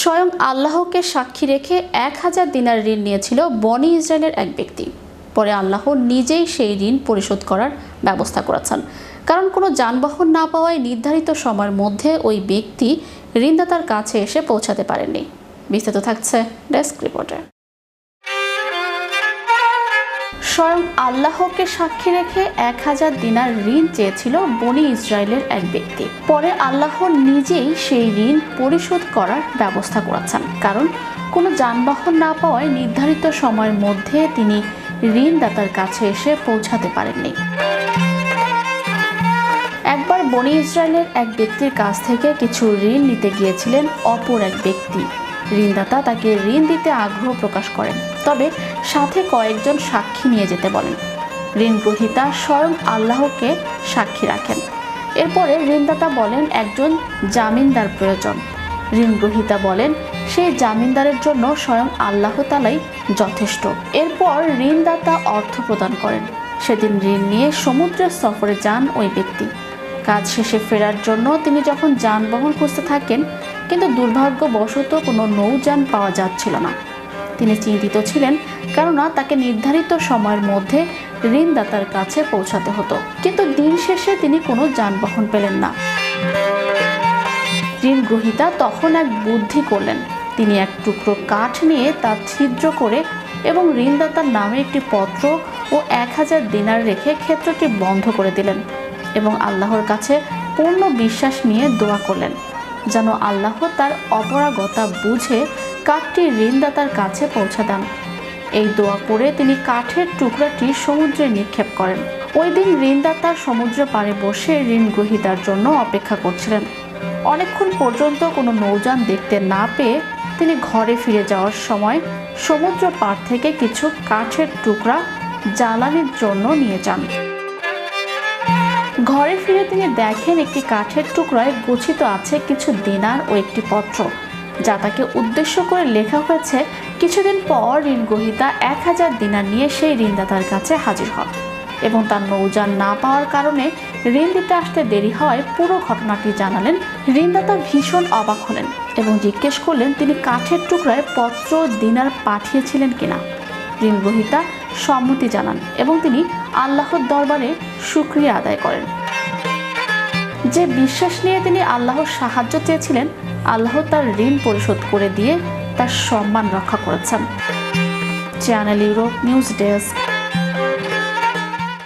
স্বয়ং আল্লাহকে সাক্ষী রেখে এক হাজার দিনার ঋণ নিয়েছিল বনি ইসরায়েলের এক ব্যক্তি। পরে আল্লাহ নিজেই সেই ঋণ পরিশোধ করার ব্যবস্থা করেছেন। কারণ কোনো যানবাহন না পাওয়ায় নির্ধারিত সময়ের মধ্যে ওই ব্যক্তি ঋণদাতার কাছে এসে পৌঁছাতে পারেননি। বিস্তারিত থাকছে ডেস্ক রিপোর্টে। স্বয়ং আল্লাহকে সাক্ষী রেখে এক হাজার দিনার ঋণ চেয়েছিল বনি ইসরায়েলের এক ব্যক্তি। পরে আল্লাহ নিজেই সেই ঋণ পরিশোধ করার ব্যবস্থা করেছেন। কারণ কোনো যানবাহন না পাওয়ায় নির্ধারিত সময়ের মধ্যে তিনি ঋণদাতার কাছে এসে পৌঁছাতে পারেননি। একবার বনি ইসরায়েলের এক ব্যক্তির কাছ থেকে কিছু ঋণ নিতে গিয়েছিলেন অপর এক ব্যক্তি। ঋণদাতা তাকে ঋণ দিতে আগ্রহ প্রকাশ করেন। তবে সাথে কয়েকজন সাক্ষী নিয়ে যেতে বলেন। ঋণ গ্রহীতা স্বয়ং আল্লাহকে সাক্ষী রাখেন। এরপরে ঋণদাতা বলেন, একজন জামিনদার প্রয়োজন। ঋণ গ্রহীতা বলেন সেই জামিনদারের জন্য স্বয়ং আল্লাহ তালাই যথেষ্ট। এরপর ঋণদাতা অর্থ প্রদান করেন। সেদিন ঋণ নিয়ে সমুদ্রের সফরে যান ওই ব্যক্তি। কাজ শেষে ফেরার জন্য তিনি যখন যানবাহন খুঁজতে থাকেন কিন্তু দুর্ভাগ্যবশত কোনো নৌযান পাওয়া যাচ্ছিল না। তিনি চিন্তিত ছিলেন, কেননা তাকে নির্ধারিত সময়ের মধ্যে ঋণদাতার কাছে পৌঁছাতে হতো। কিন্তু দিন শেষে তিনি কোনো যানবাহন পেলেন না। ঋণ গ্রহীতা তখন এক বুদ্ধি করলেন। তিনি এক টুকরো কাঠ নিয়ে তা ছিদ্র করে এবং ঋণদাতার নামে একটি পত্র ও এক হাজার দিনার রেখে ক্ষেত্রটি বন্ধ করে দিলেন এবং আল্লাহর কাছে পূর্ণ বিশ্বাস নিয়ে দোয়া করলেন। যেন আল্লাহ তার অপরাগতা বুঝে কাঠটি ঋণদাতার কাছে পৌঁছে দেন। এই দোয়া করে তিনি কাঠের টুকরাটি সমুদ্রে নিক্ষেপ করেন। ওই দিন ঋণদাতা সমুদ্র পাড়ে বসে ঋণ গ্রহীতার জন্য অপেক্ষা করছিলেন। অনেকক্ষণ পর্যন্ত কোনো নৌযান দেখতে না পেয়ে তিনি ঘরে ফিরে যাওয়ার সময় সমুদ্র পাড় থেকে কিছু কাঠের টুকরা জ্বালানির জন্য নিয়ে যান। ঘরে ফিরে তিনি দেখেন একটি কাঠের টুকরায় গচ্ছিত আছে কিছু দিনার ও একটি পত্র, যা তাকে উদ্দেশ্য করে লেখা হয়েছে, কিছুদিন পর ঋণ গ্রহীতা এক হাজার দিনার নিয়ে সেই ঋণদাতার কাছে হাজির হন এবং তার নৌযান না পাওয়ার কারণে ঋণ দিতে আসতে দেরি হয় পুরো ঘটনাটি জানালেন ঋণদাতা ভীষণ অবাক হলেন এবং জিজ্ঞেস করলেন তিনি কাঠের টুকরায় পত্র দিনার পাঠিয়েছিলেন কিনা। ঋণ গ্রহীতা সম্মতি জানান এবং তিনি আল্লাহর দরবারে সুক্রিয়া আদায় করেন। যে বিশ্বাস নিয়ে তিনি আল্লাহর সাহায্য চেয়েছিলেন, আল্লাহ তার ঋণ পরিশোধ করে দিয়ে তার সম্মান রক্ষা করেছেন। Channel Europe news desk.